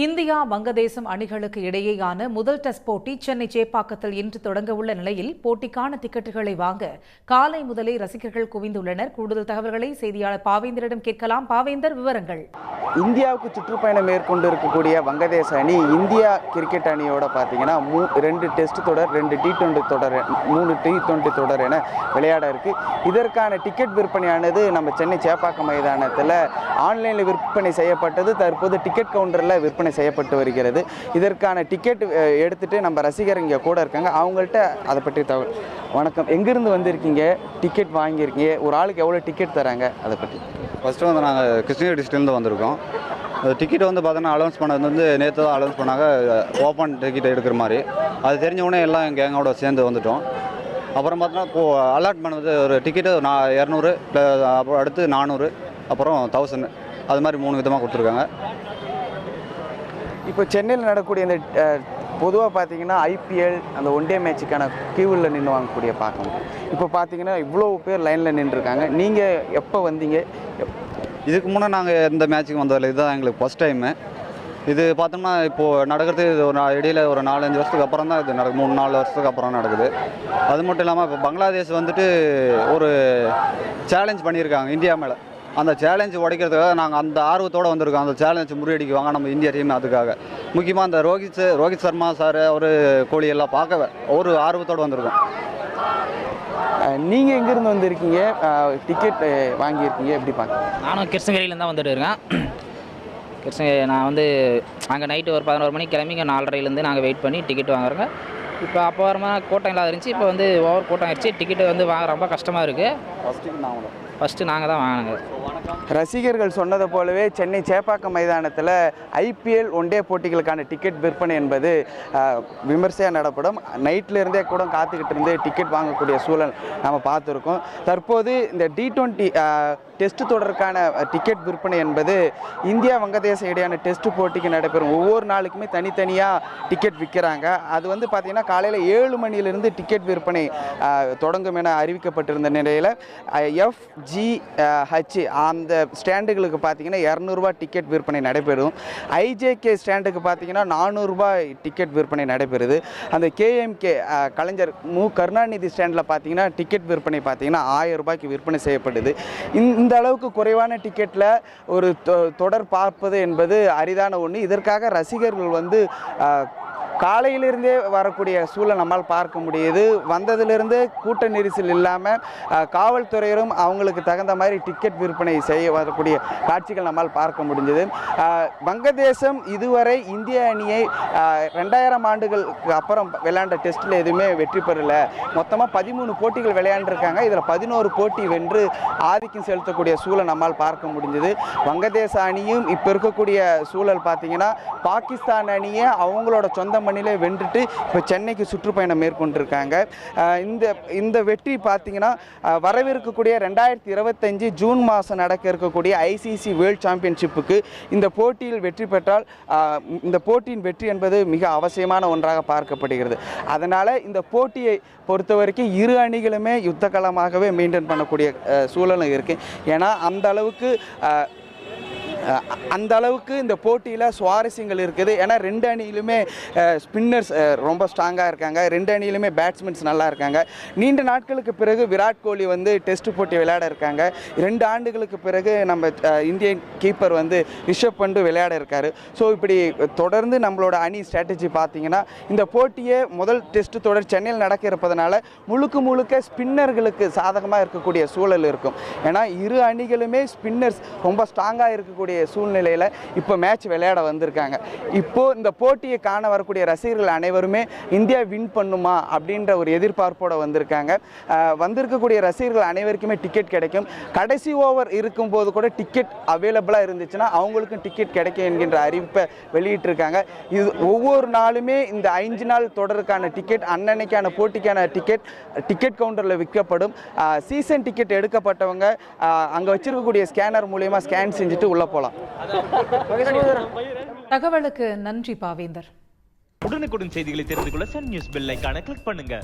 India வங்கதேசம் அணிகளுக்கு இடையேயான முதல் டெஸ்ட் போட்டி சென்னை சேப்பாக்கத்தில் இன்று தொடங்க உள்ள நிலையில் போட்டிக்கான டிக்கெட்டுகளை வாங்க காலை முதலே ரசிகர்கள் குவிந்துள்ளனர். கூடுதல் தகவல்களை செய்தியாளர் பாவேந்தரிடம் கேட்கலாம். பாவேந்தர் விவரங்கள். இந்தியாவுக்கு சுற்றுப்பயணம் மேற்கொண்டு இருக்கக்கூடிய வங்கதேச அணி இந்தியா கிரிக்கெட் அணியோட பார்த்தீங்கன்னா மூ ரெண்டு டெஸ்ட் தொடர் ரெண்டு டி டுவெண்ட்டி தொடர் மூணு டி டுவெண்ட்டி தொடர் என விளையாட இருக்கு. இதற்கான டிக்கெட் விற்பனையானது நம்ம சென்னை சேப்பாக்கம் மைதானத்தில் ஆன்லைனில் விற்பனை செய்யப்பட்டது. தற்போது டிக்கெட் கவுண்டரில் விற்பனை செய்யப்பட்டு வருகிறது. இதற்கான டிக்கெட் எடுத்துகிட்டு எடுத்துட்டு நம்ம ரசிகர் இங்கே கூட இருக்காங்க. அவங்கள்ட்ட அதை பற்றி தகவல். வணக்கம். எங்கேருந்து வந்திருக்கீங்க? டிக்கெட் வாங்கியிருக்கீங்க. ஒரு ஆளுக்கு எவ்வளோ டிக்கெட் தராங்க? அதை பற்றி. ஃபஸ்ட்டு வந்து நாங்கள் கிருஷ்ணகிரி டிஸ்ட்ரிக்ட்லேருந்து வந்திருக்கோம். டிக்கெட் வந்து பார்த்தோன்னா அலௌன்ஸ் பண்ணது வந்து நேற்று தான் அலௌன்ஸ் பண்ணாங்க. ஓப்பன் டிக்கெட் எடுக்கிற மாதிரி. அது தெரிஞ்சவுடனே எல்லாம் எங்கள் கேங்கோட சேர்ந்து வந்துட்டோம். அப்புறம் பார்த்தோன்னா இப்போது அலாட் பண்ணது ஒரு டிக்கெட்டு நான் இரநூறு அப்புறம் அடுத்து நானூறு அப்புறம் தௌசண்ட் அது மாதிரி மூணு விதமாக கொடுத்துருக்காங்க. இப்போ சென்னையில் நடக்கக்கூடிய இந்த பொதுவாக பார்த்தீங்கன்னா ஐபிஎல் அந்த ஒன் டே மேட்சுக்கான கியூவில் நின்று வாங்கக்கூடிய பார்க்கணும். இப்போ பார்த்தீங்கன்னா இவ்வளோ பேர் லைனில் நின்றுருக்காங்க. நீங்கள் எப்போ வந்தீங்க? எப்- இதுக்கு முன்னே நாங்கள் எந்த மேட்ச்சுக்கு வந்ததில்லை. இதுதான் எங்களுக்கு ஃபஸ்ட் டைமு இது பார்த்தோம்னா இப்போது நடக்கிறது இது ஒரு இடையில ஒரு நாலஞ்சு வருஷத்துக்கு அப்புறம் தான் இது நடக்கு மூணு நாலு வருஷத்துக்கு அப்புறம் நடக்குது. அது மட்டும் இல்லாமல் இப்போ பங்களாதேஷ் வந்துட்டு ஒரு சேலஞ்ச் பண்ணியிருக்காங்க. இந்தியா மேலே. அந்த சேலஞ்ச் உடைக்கிறதுக்காக நாங்கள் அந்த ஆர்வத்தோடு வந்திருக்கோம். அந்த சேலஞ்ச் முறியடிக்குவாங்க நம்ம இந்தியா டீம் அதுக்காக. முக்கியமாக அந்த ரோஹித் ரோஹித் சர்மா சார் அவர் கோலி எல்லாம் பார்க்க ஒரு ஆர்வத்தோடு வந்திருக்கோம். நீங்கள் எங்கேருந்து வந்திருக்கீங்க? டிக்கெட் வாங்கியிருக்கீங்க? எப்படி பார்க்க நானும் கிருஷ்ணகிரியிலேருந்து தான் வந்துட்டு இருக்கேன். கிருஷ்ணகிரி நான் வந்து அங்கே நைட்டு ஒரு பதினோரு மணிக்கு கிளம்பி இங்கே நாலரைலேருந்து நாங்கள் வெயிட் பண்ணி டிக்கெட் வாங்குறோங்க. இப்போ அப்போ வரமா கூட்டம் இல்லாத இருந்துச்சு. இப்போ வந்து ஓவர் கூட்டம் ஆயிடுச்சு. டிக்கெட்டு வந்து வாங்க ரொம்ப கஷ்டமாக இருக்குது ஃபஸ்ட்டு நாங்கள் தான் வாங்கினோங்க ரசிகர்கள் சொன்னதை போலவே சென்னை சேப்பாக்கம் மைதானத்தில் ஐபிஎல் ஒன் டே போட்டிகளுக்கான டிக்கெட் விற்பனை என்பது விமர்சையாக நடப்படும். நைட்லேருந்தே கூட காத்துக்கிட்டு இருந்து டிக்கெட் வாங்கக்கூடிய சூழல் நம்ம பார்த்துருக்கோம். தற்போது இந்த டி டுவெண்ட்டி டெஸ்ட் தொடருக்கான டிக்கெட் விற்பனை என்பது இந்தியா வங்கதேச இடையான டெஸ்ட் போட்டிக்கு நடைபெறும். ஒவ்வொரு நாளுக்குமே தனித்தனியாக டிக்கெட் விற்கிறாங்க. அது வந்து பார்த்திங்கன்னா காலையில் ஏழு மணியிலிருந்து டிக்கெட் விற்பனை தொடங்கும் என அறிவிக்கப்பட்டிருந்த நிலையில் எஃப்ஜி ஹச் அந்த ஸ்டாண்டுகளுக்கு பார்த்தீங்கன்னா இரநூறுபா டிக்கெட் விற்பனை நடைபெறும். ஐஜேகே ஸ்டாண்டுக்கு பார்த்தீங்கன்னா நானூறுரூபா டிக்கெட் விற்பனை நடைபெறுது. அந்த கேஎம்கே கலைஞர் மு. கருணாநிதி ஸ்டாண்டில் பார்த்தீங்கன்னா டிக்கெட் விற்பனை பார்த்தீங்கன்னா ஆயிரம் ரூபாய்க்கு விற்பனை செய்யப்படுது. இந்த- அளவுக்கு குறைவான டிக்கெட்டில் ஒரு தொ- தொடர் பார்ப்பது என்பது அரிதான ஒன்று இதற்காக ரசிகர்கள் வந்து காலையிலிருந்தே வரக்கூடிய சூழல் நம்மால் பார்க்க முடியுது. வந்ததிலிருந்து கூட்ட நெரிசல் இல்லாமல் காவல்துறையினரும் அவங்களுக்கு தகுந்த மாதிரி டிக்கெட் விற்பனை செய்ய வரக்கூடிய காட்சிகள் நம்மால் பார்க்க முடிஞ்சது. வங்கதேசம் இதுவரை இந்திய அணியை ரெண்டாயிரம் ஆண்டுகளுக்கு அப்புறம் விளையாண்ட டெஸ்ட்டில் எதுவுமே வெற்றி பெறலை. மொத்தமாக பதிமூணு போட்டிகள் விளையாண்டுருக்காங்க. இதில் பதினோரு போட்டி வென்று ஆதிக்கம் செலுத்தக்கூடிய சூழல் நம்மால் பார்க்க முடிஞ்சது. வங்கதேச அணியும் இப்போ இருக்கக்கூடிய சூழல் பார்த்தீங்கன்னா பாகிஸ்தான் அணியை அவங்களோட சொந்த மண்ணிலே வென்றுட்டு இப்போ சென்னைக்கு சுற்றுப்பயணம் மேற்கொண்டிருக்காங்க. இந்த இந்த வெற்றி பார்த்தீங்கன்னா வரவிருக்கக்கூடிய ரெண்டாயிரத்தி இருபத்தஞ்சு ஜூன் மாதம் நடக்க இருக்கக்கூடிய ஐசிசி வேர்ல்ட் சாம்பியன்ஷிப்புக்கு இந்த போட்டியில் வெற்றி பெற்றால் இந்த போட்டியின் வெற்றி என்பது மிக அவசியமான ஒன்றாக பார்க்கப்படுகிறது. அதனால் இந்த போட்டியை பொறுத்த வரைக்கும் இரு அணிகளுமே யுத்தகலமாகவே மெயின்டைன் பண்ணக்கூடிய சூழலும் இருக்குது ஏன்னா அந்த அளவுக்கு அந்த அளவுக்கு இந்த போட்டியில் சுவாரஸ்யங்கள் இருக்குது. ஏன்னா ரெண்டு அணியிலுமே ஸ்பின்னர்ஸ் ரொம்ப ஸ்ட்ராங்காக இருக்காங்க. ரெண்டு அணியிலுமே பேட்ஸ்மென்ஸ் நல்லா இருக்காங்க. நீண்ட நாட்களுக்கு பிறகு விராட் கோலி வந்து டெஸ்ட் போட்டி விளையாட இருக்காங்க. ரெண்டு ஆண்டுகளுக்கு பிறகு நம்ம இந்தியன் கீப்பர் வந்து ரிஷப் பண்டு விளையாட இருக்காரு. ஸோ இப்படி தொடர்ந்து நம்மளோட அணி ஸ்ட்ராட்டஜி பார்த்தீங்கன்னா இந்த போட்டியே முதல் டெஸ்ட் தொடர் சென்னையில் நடக்க இருப்பதனால முழுக்க முழுக்க ஸ்பின்னர்களுக்கு சாதகமாக இருக்கக்கூடிய சூழல் இருக்கும். ஏன்னா இரு அணிகளுமே ஸ்பின்னர்ஸ் ரொம்ப ஸ்ட்ராங்காக இருக்கக்கூடிய சூழ்நிலையில் இப்போ மேட்ச் விளையாட வந்திருக்காங்க. இப்போ இந்த போட்டியை காண வரக்கூடிய ரசிகர்கள் அனைவருமே இந்தியா வின் பண்ணுமா அப்படின்ற ஒரு எதிர்பார்ப்போடு வந்திருக்காங்க. வந்திருக்கக்கூடிய ரசிகர்கள் அனைவருக்குமே டிக்கெட் கிடைக்கும். கடைசி ஓவர் இருக்கும்போது கூட டிக்கெட் அவைலபிளாக இருந்துச்சுன்னா அவங்களுக்கும் டிக்கெட் கிடைக்கும் என்கின்ற அறிவிப்பை வெளியிட்டிருக்காங்க. இது ஒவ்வொரு நாளுமே இந்த ஐந்து நாள் தொடருக்கான டிக்கெட் அன்னன்னைக்கான போட்டிக்கான டிக்கெட் டிக்கெட் கவுண்டரில் விற்கப்படும். சீசன் டிக்கெட் எடுக்கப்பட்டவங்க அங்கே வச்சிருக்கக்கூடிய ஸ்கேனர் மூலயமா ஸ்கேன் செஞ்சுட்டு உள்ளே போகலாம் தகவலுக்கு நன்றி பாவேந்தர். உடனுக்குடன் செய்திகளை தெரிந்து கொள்ள சன் நியூஸ் பெல் ஐகானை கிளிக் பண்ணுங்க.